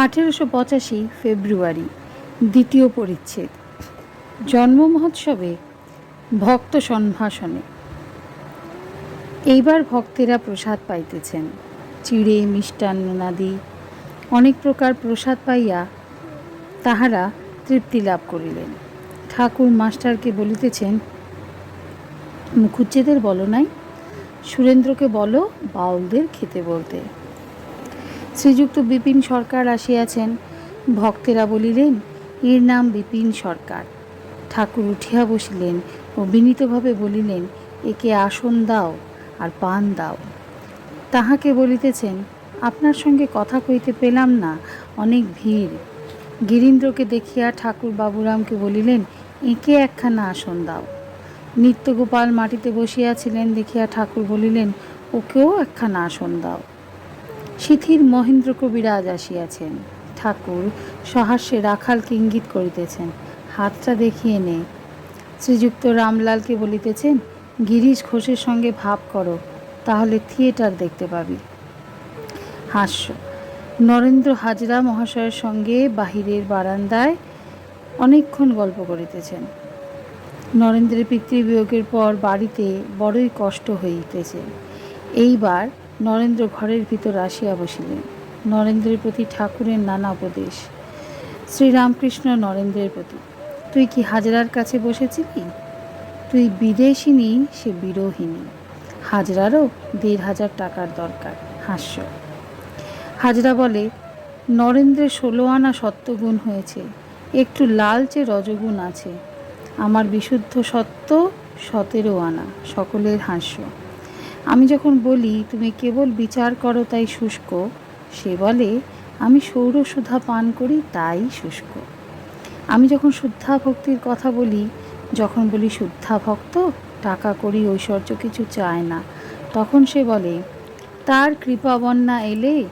আঠেরোশো পঁচাশি ফেব্রুয়ারি, দ্বিতীয় পরিচ্ছেদ। জন্ম মহোৎসবে ভক্ত সম্ভাষণে এইবার ভক্তেরা প্রসাদ পাইতেছেন। চিড়ে মিষ্টান্ননাদি অনেক প্রকার প্রসাদ পাইয়া তাহারা তৃপ্তি লাভ করিলেন। ঠাকুর মাস্টারকে বলিতেছেন মুখুজ্জেদের বলো নাই, সুরেন্দ্রকে বলো বাউলদের খেতে বলতে। শ্রীযুক্ত বিপিন সরকার আসিয়াছেন। ভক্তেরা বলিলেন, এর নাম বিপিন সরকার। ঠাকুর উঠিয়া বসিলেন ও বিনীতভাবে বলিলেন, একে আসন দাও আর পান দাও। তাহাকে বলিতেছেন, আপনার সঙ্গে কথা কইতে পেলাম না, অনেক ভিড়। গিরীন্দ্রকে দেখিয়া ঠাকুর বাবুরামকে বলিলেন, এঁকে একখানা আসন দাও। নিত্যগোপাল মাটিতে বসিয়াছিলেন, দেখিয়া ঠাকুর বলিলেন, ওকেও একখানা আসন দাও। শিথির মহেন্দ্র কবিরাজ আসিয়াছেন। ঠাকুর সহাস্যে রাখালকে ইঙ্গিত করিতেছেন। হাতটা দেখিয়ে নে। শ্রীযুক্ত রামলালকে বলিতেছেন, গিরিশ ঘোষের সঙ্গে ভাব করো, তাহলে থিয়েটার দেখতে পাবি। হাস্য। নরেন্দ্র হাজরা মহাশয়ের সঙ্গে বাহিরের বারান্দায় অনেকক্ষণ গল্প করিতেছেন। নরেন্দ্রের পিতৃবিয়োগের পর বাড়িতে বড়ই কষ্ট হইতেছে। এইবার নরেন্দ্র ঘরের ভিতর আসিয়া বসিলেন। নরেন্দ্রের প্রতি ঠাকুরের নানা উপদেশ। শ্রীরামকৃষ্ণ নরেন্দ্রের প্রতি, তুই কি হাজরার কাছে বসেছিলি? তুই বিদেশিনী, সে বিরোহিনী হাজরারও দেড় হাজার টাকার দরকার, হাস্য। হাজরা বলে নরেন্দ্রের ষোলো আনা সত্যগুণ হয়েছে, একটু লালচে রজগুণ আছে। আমার বিশুদ্ধ সত্য সতেরো আনা, সকলের হাস্য। আমি যখন বলি, তুমি কেবল বিচার করো তাই শুষ্ক সে বলে, আমি সৌরসুধা পান করি তাই শুষ্ক আমি যখন শুদ্ধা ভক্তির কথা বলি, যখন বলি, শুদ্ধা ভক্ত, টাকা করি, ঐশ্বর্য কিছু চায় না তখন সে বলে, তার কৃপা বন্যা এলে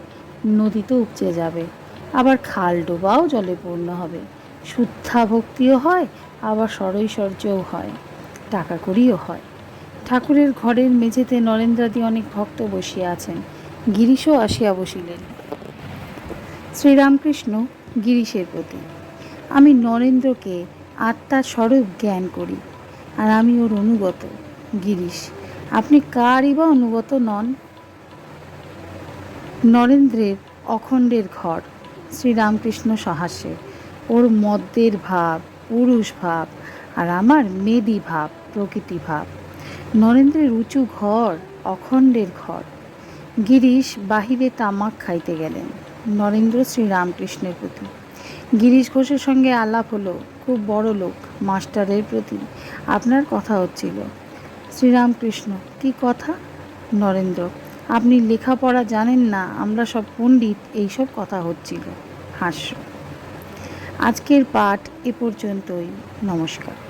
নদী তো উপচে যাবে, আবার খাল ডোবাও জলে পূর্ণ হবে। শুদ্ধা ভক্তিও হয়, আবার সরৈশ্বর্যও হয়, টাকা করিও হয় ঠাকুরের ঘরের মেঝেতে নরেন্দ্রাদি অনেক ভক্ত বসিয়া আছেন। গিরিশও আসিয়া বসিলেন। শ্রীরামকৃষ্ণ গিরিশের প্রতি, আমি নরেন্দ্রকে আত্মার স্বরূপ জ্ঞান করি আর আমি ওর অনুগত। গিরিশ, আপনি কারই বা অনুগত নন? নরেন্দ্রের অখণ্ডের ঘর, শ্রীরামকৃষ্ণ সহাস্যে, ওর মদ্যের ভাব, পুরুষ ভাব আর আমার মেদি ভাব, প্রকৃতি ভাব। নরেন্দ্রের উঁচু ঘর, অখণ্ডের ঘর। গিরিশ বাহিরে তামাক খাইতে গেলেন, নরেন্দ্র শ্রীরামকৃষ্ণের প্রতি। গিরিশ ঘোষের সঙ্গে আলাপ হলো, খুব বড় লোক, মাস্টারের প্রতি। আপনার কথা হচ্ছিল, শ্রীরামকৃষ্ণ, কি কথা? নরেন্দ্র, আপনি লেখাপড়া জানেন না, আমরা সব পণ্ডিত, এইসব কথা হচ্ছিল। হাস্য। আজকের পাঠ এ পর্যন্তই, নমস্কার।